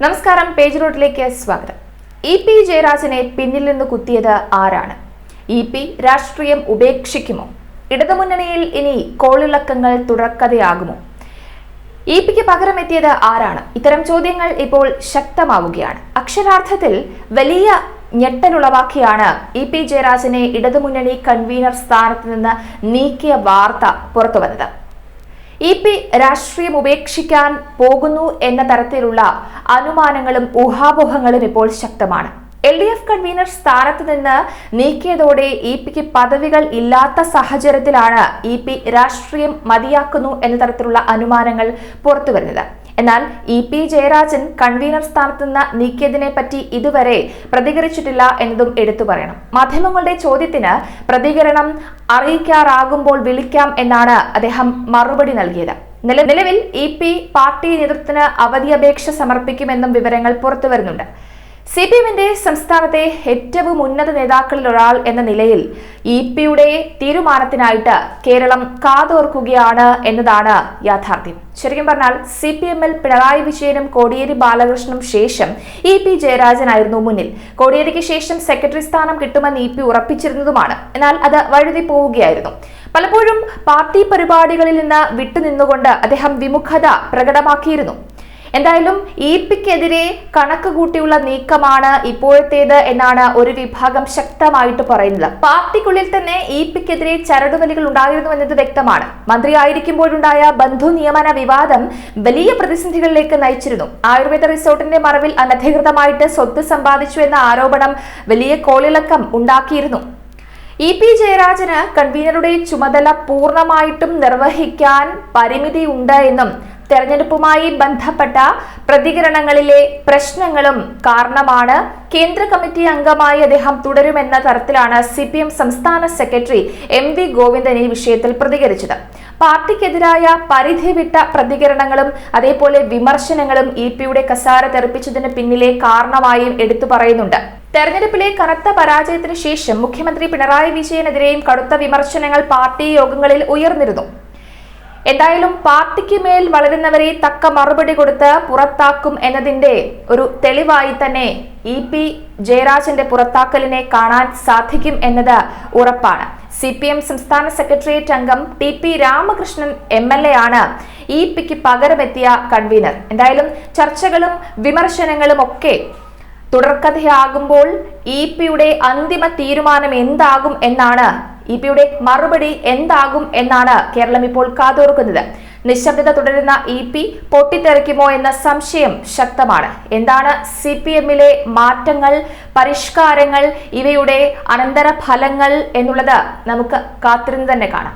നമസ്കാരം പേജ് റോഡിലേക്ക് സ്വാഗതം. ഇ പി ജയരാജനെ പിന്നിൽ നിന്ന് കുത്തിയത് ആരാണ്? ഇ പി രാഷ്ട്രീയം ഉപേക്ഷിക്കുമോ? ഇടതുമുന്നണിയിൽ ഇനി കോളിളക്കങ്ങൾ തുടർക്കഥയാകുമോ? ഇ പിക്ക് പകരമെത്തിയത് ആരാണ്? ഇത്തരം ചോദ്യങ്ങൾ ഇപ്പോൾ ശക്തമാവുകയാണ്. അക്ഷരാർത്ഥത്തിൽ വലിയ ഞെട്ടലുളവാക്കിയാണ് ഇ പി ജയരാജനെ ഇടതുമുന്നണി കൺവീനർ സ്ഥാനത്ത് നിന്ന് നീക്കിയ വാർത്ത പുറത്തുവന്നത്. ഇ പി രാഷ്ട്രീയം ഉപേക്ഷിക്കാൻ പോകുന്നു എന്ന തരത്തിലുള്ള അനുമാനങ്ങളും ഊഹാപോഹങ്ങളും ഇപ്പോൾ ശക്തമാണ്. എൽ ഡി എഫ് കൺവീനർ സ്ഥാനത്ത് നിന്ന് നീക്കിയതോടെ ഇ പിക്ക് പദവികൾ ഇല്ലാത്ത സാഹചര്യത്തിലാണ് ഇ പി രാഷ്ട്രീയം മതിയാക്കുന്നു എന്ന തരത്തിലുള്ള അനുമാനങ്ങൾ പുറത്തുവരുന്നത്. എന്നാൽ ഇ പി ജയരാജൻ കൺവീനർ സ്ഥാനത്ത് നിന്ന് നീക്കിയതിനെ പറ്റി ഇതുവരെ പ്രതികരിച്ചിട്ടില്ല എന്നതും എടുത്തു പറയണം. മാധ്യമങ്ങളുടെ ചോദ്യത്തിന് പ്രതികരണം അറിയിക്കാറാകുമ്പോൾ വിളിക്കാം എന്നാണ് അദ്ദേഹം മറുപടി നൽകിയത്. നിലവിൽ ഇ പി പാർട്ടി നേതൃത്വത്തിന് അവധി അപേക്ഷ സമർപ്പിക്കുമെന്നും വിവരങ്ങൾ പുറത്തുവരുന്നുണ്ട് സി പി എമ്മിന്റെ സംസ്ഥാനത്തെ ഏറ്റവും ഉന്നത നേതാക്കളിൽ ഒരാൾ എന്ന നിലയിൽ ഇ പിയുടെ തീരുമാനത്തിനായിട്ട് കേരളം കാതോർക്കുകയാണ് എന്നതാണ് യാഥാർത്ഥ്യം. ശരിക്കും പറഞ്ഞാൽ സി പി എമ്മിൽ പിണറായി വിജയനും കോടിയേരി ബാലകൃഷ്ണനും ശേഷം ഇ പി ജയരാജനായിരുന്നു മുന്നിൽ. കോടിയേരിക്ക് ശേഷം സെക്രട്ടറി സ്ഥാനം കിട്ടുമെന്ന് ഇ പി ഉറപ്പിച്ചിരുന്നതുമാണ്. എന്നാൽ അത് വഴുതി പോവുകയായിരുന്നു. പലപ്പോഴും പാർട്ടി പരിപാടികളിൽ നിന്ന് വിട്ടുനിന്നുകൊണ്ട് അദ്ദേഹം വിമുഖത പ്രകടമാക്കിയിരുന്നു. എന്തായാലും ഇ പിക്കെതിരെ കണക്ക് കൂട്ടിയുള്ള നീക്കമാണ് ഇപ്പോഴത്തേത് എന്നാണ് ഒരു വിഭാഗം ശക്തമായിട്ട് പറയുന്നത്. പാർട്ടിക്കുള്ളിൽ തന്നെ ഇ പിക്കെതിരെ ചരടുവലികൾ ഉണ്ടായിരുന്നു എന്നത് വ്യക്തമാണ്. മന്ത്രിയായിരിക്കുമ്പോഴുണ്ടായ ബന്ധു നിയമന വിവാദം വലിയ പ്രതിസന്ധികളിലേക്ക് നയിച്ചിരുന്നു. ആയുർവേദ റിസോർട്ടിന്റെ മറവിൽ അനധികൃതമായിട്ട് സ്വത്ത് സമ്പാദിച്ചു എന്ന ആരോപണം വലിയ കോളിളക്കം ഉണ്ടാക്കിയിരുന്നു. ഇ പി ജയരാജന് കൺവീനറുടെ ചുമതല പൂർണമായിട്ടും നിർവഹിക്കാൻ പരിമിതിയുണ്ട് എന്നും തെരഞ്ഞെടുപ്പുമായി ബന്ധപ്പെട്ട പ്രതികരണങ്ങളിലെ പ്രശ്നങ്ങളും കാരണമാണ് കേന്ദ്ര കമ്മിറ്റി അംഗമായി അദ്ദേഹം തുടരുമെന്ന തരത്തിലാണ് സി പി എം സംസ്ഥാന സെക്രട്ടറി എം വി ഗോവിന്ദൻ ഈ വിഷയത്തിൽ പ്രതികരിച്ചത്. പാർട്ടിക്കെതിരായ പരിധി വിട്ട പ്രതികരണങ്ങളും അതേപോലെ വിമർശനങ്ങളും ഇ പിയുടെ കസാര തെറിപ്പിച്ചതിന് പിന്നിലെ കാരണമായും എടുത്തു പറയുന്നുണ്ട്. തെരഞ്ഞെടുപ്പിലെ കനത്ത പരാജയത്തിന് ശേഷം മുഖ്യമന്ത്രി പിണറായി വിജയനെതിരെയും കടുത്ത വിമർശനങ്ങൾ പാർട്ടി യോഗങ്ങളിൽ ഉയർന്നിരുന്നു. എന്തായാലും പാർട്ടിക്ക് മേൽ വളരുന്നവരെ തക്ക മറുപടി കൊടുത്ത് പുറത്താക്കും എന്നതിന്റെ ഒരു തെളിവായി തന്നെ ഇ പി ജയരാജന്റെ പുറത്താക്കലിനെ കാണാൻ സാധിക്കും എന്നത് ഉറപ്പാണ്. സി പി എം സംസ്ഥാന സെക്രട്ടേറിയറ്റ് അംഗം T P Ramakrishnan M L A ആണ് ഇ പിക്ക് പകരമെത്തിയ കൺവീനർ. എന്തായാലും ചർച്ചകളും വിമർശനങ്ങളും ഒക്കെ തുടർക്കഥയാകുമ്പോൾ ഇ പിയുടെ അന്തിമ തീരുമാനം എന്താകും എന്നാണ് ഇ പിയുടെ മറുപടി എന്താകും എന്നാണ് കേരളം ഇപ്പോൾ കാതോർക്കുന്നത്. നിശബ്ദത തുടരുന്ന ഇ പി പൊട്ടിത്തെറിക്കുമോ എന്ന സംശയം ശക്തമാണ്. എന്താണ് സി പി എമ്മിലെ മാറ്റങ്ങൾ പരിഷ്കാരങ്ങൾ ഇവയുടെ അനന്തര ഫലങ്ങൾ എന്നുള്ളത് നമുക്ക് കാത്തിരുന്ന് തന്നെ കാണാം.